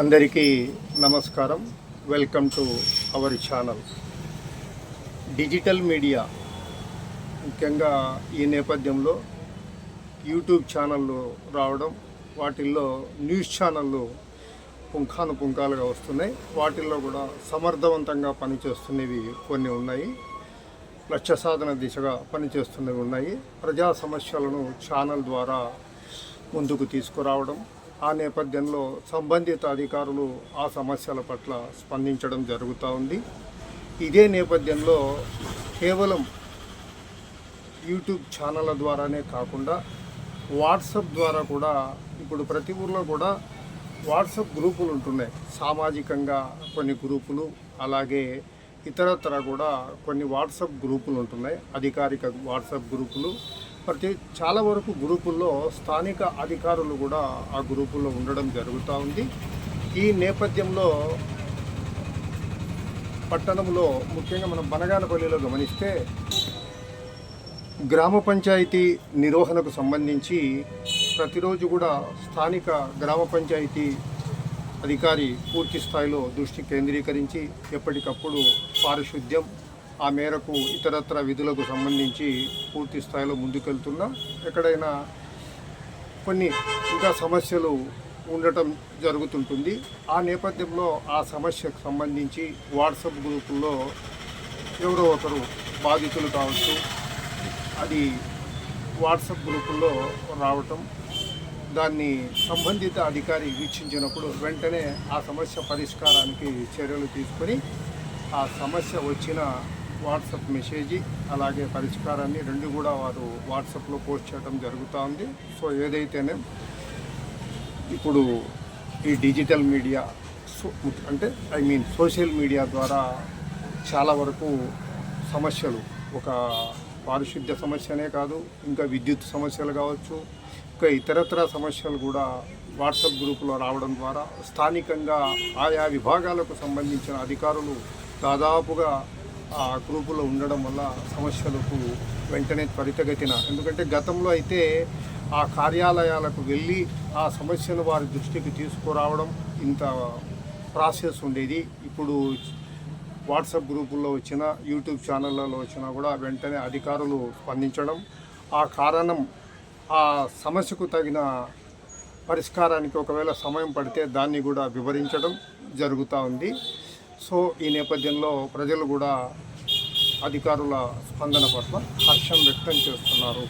అందరికీ నమస్కారం. Welcome to our channel digital media ముఖ్యంగా ఈ నేపథ్యంలో యూట్యూబ్ ఛానళ్ళు రావడం వాటిల్లో న్యూస్ ఛానళ్ళు పుంఖాను పుంఖాలుగా వస్తున్నాయి. వాటిల్లో కూడా సమర్థవంతంగా పనిచేస్తున్నవి కొన్ని ఉన్నాయి. లక్ష్య సాధన దిశగా పనిచేస్తున్నవి ఉన్నాయి. ప్రజా సమస్యలను ఛానల్ ద్వారా ముందుకు తీసుకురావడం ఆ నేపథ్యంలో సంబంధిత అధికారులు ఆ సమస్యల పట్ల స్పందించడం జరుగుతూ ఉంది. ఇదే నేపథ్యంలో కేవలం యూట్యూబ్ ఛానళ్ళ ద్వారానే కాకుండా వాట్సాప్ ద్వారా కూడా ఇప్పుడు ప్రతి ఊర్లో కూడా వాట్సాప్ గ్రూపులు ఉంటున్నాయి. సామాజికంగా కొన్ని గ్రూపులు అలాగే ఇతరత్ర కూడా కొన్ని వాట్సాప్ గ్రూపులు ఉంటున్నాయి. అధికారిక వాట్సాప్ గ్రూపులు ప్రతి చాలా వరకు గ్రూపుల్లో స్థానిక అధికారులు కూడా ఆ గ్రూపుల్లో ఉండడం జరుగుతూ ఉంది. ఈ నేపథ్యంలో పట్టణంలో ముఖ్యంగా మనం బనగానపల్లిలో గమనిస్తే గ్రామ పంచాయతీ నిర్వహణకు సంబంధించి ప్రతిరోజు కూడా స్థానిక గ్రామ పంచాయతీ అధికారి పూర్తి స్థాయిలో దృష్టి కేంద్రీకరించి ఎప్పటికప్పుడు పారిశుద్ధ్యం ఆ మేరకు ఇతరత్ర విధులకు సంబంధించి పూర్తి స్థాయిలో ముందుకెళ్తున్నా. ఎక్కడైనా కొన్ని ఇంకా సమస్యలు ఉండటం జరుగుతుంటుంది. ఆ నేపథ్యంలో ఆ సమస్యకు సంబంధించి వాట్సాప్ గ్రూపుల్లో ఎవరో ఒకరు బాధితులు కావచ్చు అది వాట్సాప్ గ్రూపుల్లో రావటం దాన్ని సంబంధిత అధికారి వీక్షించినప్పుడు వెంటనే ఆ సమస్య పరిష్కారానికి చర్యలు తీసుకొని ఆ సమస్య వచ్చిన వాట్సాప్ మెసేజ్ అలాగే పరిష్కారాన్ని రెండు కూడా వారు వాట్సాప్లో పోస్ట్ చేయడం జరుగుతూ ఉంది సో ఏదైతేనే ఇప్పుడు ఈ డిజిటల్ మీడియా సో అంటే ఐ మీన్ సోషల్ మీడియా ద్వారా చాలా వరకు సమస్యలు ఒక పారిశుద్ధ్య సమస్యనే కాదు ఇంకా విద్యుత్ సమస్యలు కావచ్చు ఇంకా ఇతరత్ర సమస్యలు కూడా వాట్సాప్ గ్రూపులో రావడం ద్వారా స్థానికంగా ఆయా విభాగాలకు సంబంధించిన అధికారులు దాదాపుగా ఆ గ్రూపులో ఉండడం వల్ల సమస్యలకు వెంటనే త్వరితగతిన. ఎందుకంటే గతంలో అయితే ఆ కార్యాలయాలకు వెళ్ళి ఆ సమస్యను వారి దృష్టికి తీసుకురావడం ఇంత ప్రాసెస్ ఉండేది. ఇప్పుడు వాట్సాప్ గ్రూపుల్లో వచ్చిన యూట్యూబ్ ఛానళ్ళలో వచ్చినా కూడా వెంటనే అధికారులు స్పందించడం ఆ కారణం ఆ సమస్యకు తగిన పరిష్కారానికి ఒకవేళ సమయం పడితే దాన్ని కూడా వివరించడం జరుగుతూ ఉంది. సో ఈ నేపథ్యంలో ప్రజలు కూడా అధికారుల స్పందన పట్ల హర్షం వ్యక్తం చేస్తున్నారు.